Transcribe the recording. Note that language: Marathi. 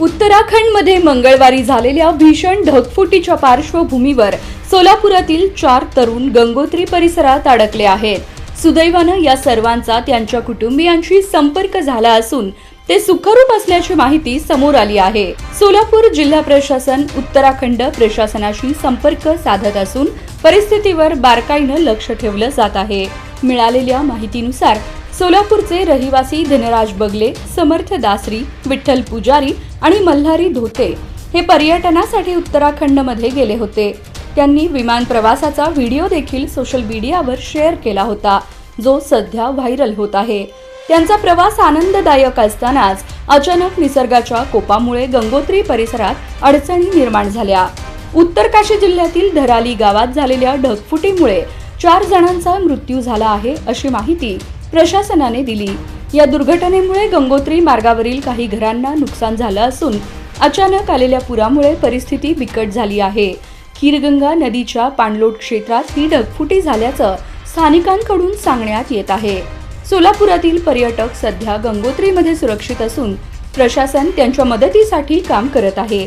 उत्तराखंडमध्ये मंगळवारी झालेल्या भीषण ढगफुटीच्या पार्श्वभूमीवर सोलापुरातील चार तरुण गंगोत्री परिसरात अडकले आहेत. सुदैवानं या सर्वांचा त्यांच्या कुटुंबियांशी संपर्क झाला असून ते सुखरूप असल्याची माहिती समोर आली आहे. सोलापूर जिल्हा प्रशासन उत्तराखंड प्रशासनाशी संपर्क साधत असून परिस्थितीवर बारकाईनं लक्ष ठेवलं जात आहे. मिळालेल्या माहितीनुसार सोलापूरचे रहिवासी धनराज बगले समर्थ दासरी विठ्ठल पुजारी आणि मल्हारी धोते हे पर्यटनासाठी उत्तराखंडमध्ये गेले होते. त्यांनी विमान प्रवासाचा व्हिडिओ देखील सोशल मीडियावर शेअर केला होता जो सध्या व्हायरल होत आहे. त्यांचा प्रवास आनंददायक असतानाच अचानक निसर्गाच्या कोपामुळे गंगोत्री परिसरात अडचणी निर्माण झाल्या. उत्तर काशी जिल्ह्यातील धराली गावात झालेल्या ढगफुटीमुळे चार जणांचा मृत्यू झाला आहे अशी माहिती प्रशासनाने दिली. या दुर्घटनेमुळे गंगोत्री मार्गावरील काही घरांना नुकसान झालं असून अचानक आलेल्या पुरामुळे परिस्थिती बिकट झाली आहे. खीरगंगा नदीच्या पाणलोट क्षेत्रात ही ढगफुटी झाल्याचं स्थानिकांकडून सांगण्यात येत आहे. सोलापुरातील पर्यटक सध्या गंगोत्रीमध्ये सुरक्षित असून प्रशासन त्यांच्या मदतीसाठी काम करत आहे.